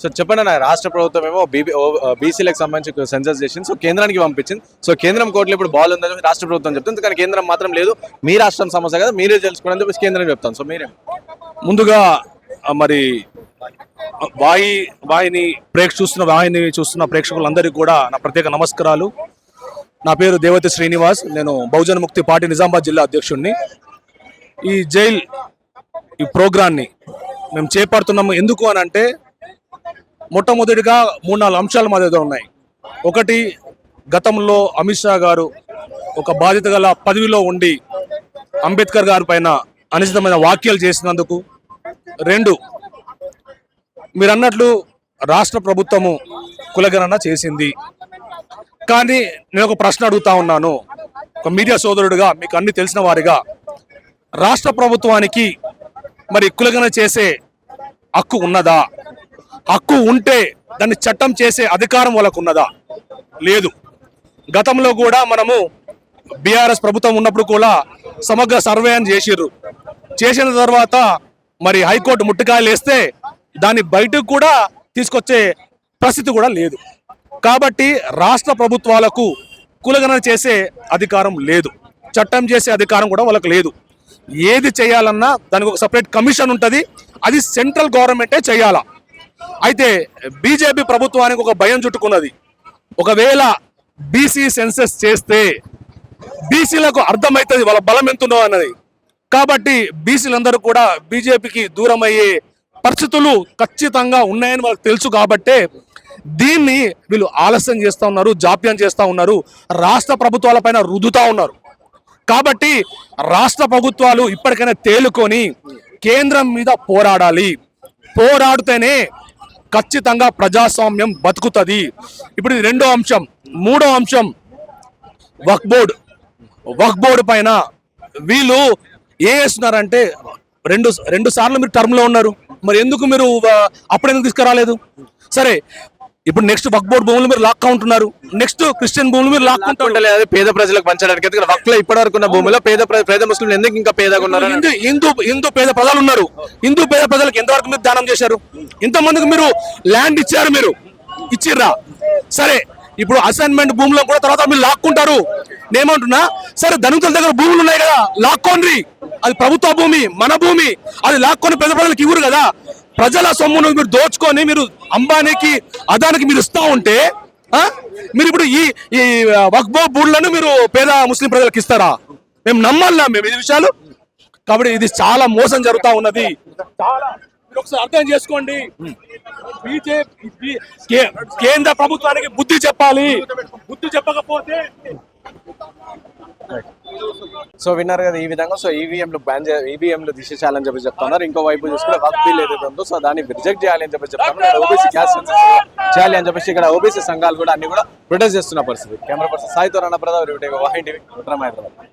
So చెప్పండి నా రాష్ట్ర ప్రభుత్వం ఏమో బీబీ బీసీలకు సంబంధించి సెన్సస్ చేసింది సో కేంద్రానికి పంపించింది. సో కేంద్రం కోర్టులో ఇప్పుడు బాల్ ఉందని రాష్ట్ర ప్రభుత్వం చెప్తుంది. కానీ కేంద్రం మాత్రం లేదు. మీ రాష్ట్రం సమస్య కదా మీరే తెలుసుకోండి అని చెప్పేసి కేంద్రం చెప్తాను. సో మీరే. ముందుగా మరి వాయి వాయిని ప్రేక్ష చూస్తున్న వాయిని చూస్తున్న ప్రేక్షకులందరికీ కూడా నా ప్రత్యేక నమస్కారాలు. నా పేరు దేవతి శ్రీనివాస్. నేను బహుజన ముక్తి పార్టీ నిజామాబాద్ జిల్లా అధ్యక్షుడిని ఈ జైల్ ఈ ప్రోగ్రాన్ని మేము చేపడుతున్నాము. ఎందుకు అని అంటే మొట్టమొదటిగా మూడు నాలుగు అంశాలు మా దగ్గర ఉన్నాయి. ఒకటి గతంలో అమిత్ షా గారు ఒక బాధ్యత గల పదవిలో ఉండి అంబేద్కర్ గారి పైన అనుచితమైన వ్యాఖ్యలు చేసినందుకు. రెండు మీరు అన్నట్లు రాష్ట్ర ప్రభుత్వము కులగణన చేసింది. కానీ నేను ఒక ప్రశ్న అడుగుతా ఉన్నాను. ఒక మీడియా సోదరుడిగా మీకు అన్ని తెలిసిన వారిగా రాష్ట్ర ప్రభుత్వానికి మరి కులగణన చేసే హక్కు ఉన్నదా? హక్కు ఉంటే దాన్ని చట్టం చేసే అధికారం వాళ్ళకు ఉన్నదా లేదు. గతంలో కూడా మనము బీఆర్ఎస్ ప్రభుత్వం ఉన్నప్పుడు కూడా సమగ్ర సర్వే అని చేసిర్రు. చేసిన తర్వాత మరి హైకోర్టు ముట్టుకాయలు వేస్తే దాన్ని బయటకు కూడా తీసుకొచ్చే పరిస్థితి కూడా లేదు. కాబట్టి రాష్ట్ర ప్రభుత్వాలకు కులగణన చేసే అధికారం లేదు. చట్టం చేసే అధికారం కూడా వాళ్ళకి లేదు. ఏది చేయాలన్నా దానికి ఒక సపరేట్ కమిషన్ ఉంటుంది. అది సెంట్రల్ గవర్నమెంటే చేయాలా? అయితే బీజేపీ ప్రభుత్వానికి ఒక భయం చుట్టుకున్నది. ఒకవేళ బీసీ సెన్సెస్ చేస్తే బీసీలకు అర్థమవుతుంది వాళ్ళ బలం ఎంతుందో అన్నది. కాబట్టి బీసీలందరూ కూడా బీజేపీకి దూరం అయ్యే పరిస్థితులు ఖచ్చితంగా ఉన్నాయని వాళ్ళకి తెలుసు కాబట్టే దీన్ని వీళ్ళు ఆలస్యం చేస్తూ ఉన్నారు జాప్యం చేస్తూ ఉన్నారు రాష్ట్ర ప్రభుత్వాలపైన రుదుతా ఉన్నారు. కాబట్టి రాష్ట్ర ప్రభుత్వాలు ఇప్పటికైనా తేలుకొని కేంద్రం మీద పోరాడాలి. పోరాడితేనే ఖచ్చితంగా ప్రజాస్వామ్యం బతుకుతుంది. ఇప్పుడు రెండో అంశం. మూడో అంశం వక్ బోర్డ్. వక్ బోర్డ్ పైన వీళ్ళు ఏ చేస్తున్నారంటే రెండు రెండు సార్లు మీరు టర్మ్లో ఉన్నారు. మరి ఎందుకు మీరు అప్పుడు ఎందుకు తీసుకురాలేదు? సరే ఇప్పుడు నెక్స్ట్ వక్ బోర్డు భూములు మీరు లాక్కా ఉంటున్నారు. నెక్స్ట్ క్రిస్టియన్ భూములు మీరు లాక్కుంటారు పేద ప్రజలకు పంచడానికి ఎందుకంటే వక్లో ఇప్పటి వరకు ఉన్న భూమిలో పేద పేద ముస్లింలు ఎందుకు ఇంకా పేదగా ఉన్నారు హిందూ హిందూ హిందూ పేద ప్రజలు ఉన్నారు. హిందూ పేద ప్రజలకు ఎంతవరకు మీరు దానం చేశారు? ఇంతమందికి మీరు ల్యాండ్ ఇచ్చారు మీరు. ఇచ్చిర్రా? సరే ఇప్పుడు అసైన్మెంట్ భూములో కూడా తర్వాత మీరు లాక్కుంటారు. నేనేమంటున్నా? సరే ధనికుల దగ్గర భూములు ఉన్నాయి కదా లాక్కోండి. అది ప్రభుత్వ భూమి మన భూమి. అది లాక్కొని పేద ప్రజలకు ఇవ్వరు కదా. ప్రజల సొమ్మును మీరు దోచుకొని మీరు అంబానీకి అదానికి మీరు ఇస్తా ఉంటే మీరు ఇప్పుడు ఈ ఈ వక్బో భూములను మీరు పేద ముస్లిం ప్రజలకు ఇస్తారా? మేము నమ్మాలా మేము ఇది విషయాలు? కాబట్టి ఇది చాలా మోసం జరుగుతూ ఉన్నది. చాలా మీరు ఒకసారి అర్థం చేసుకోండి. బీజేపీ కేంద్ర ప్రభుత్వానికి బుద్ధి చెప్పాలి. బుద్ధి చెప్పకపోతే సో విన్నారు కదా ఈ విధంగా. సో ఈవీఎంలు బ్యాన్ ఈవీఎంలు తీసేయాలని చెప్పి చెప్తున్నారు. ఇంకో వైపు చూసుకుంటే వక్ బిల్ ఏదైతే ఉందో సో దాన్ని రిజెక్ట్ చేయాలి అని చెప్పి చెప్తున్నారు. ఓబీసీ క్యాస్ట్ చేయాలి అని చెప్పేసి ఇక్కడ ఓబీసీ సంఘాలు కూడా అన్ని కూడా ప్రొటెస్ట్ చేస్తున్న పరిస్థితి. కెమెరా పర్సన్ సాయితో రణ రివిటేగా వాహింటి హైదరాబాద్.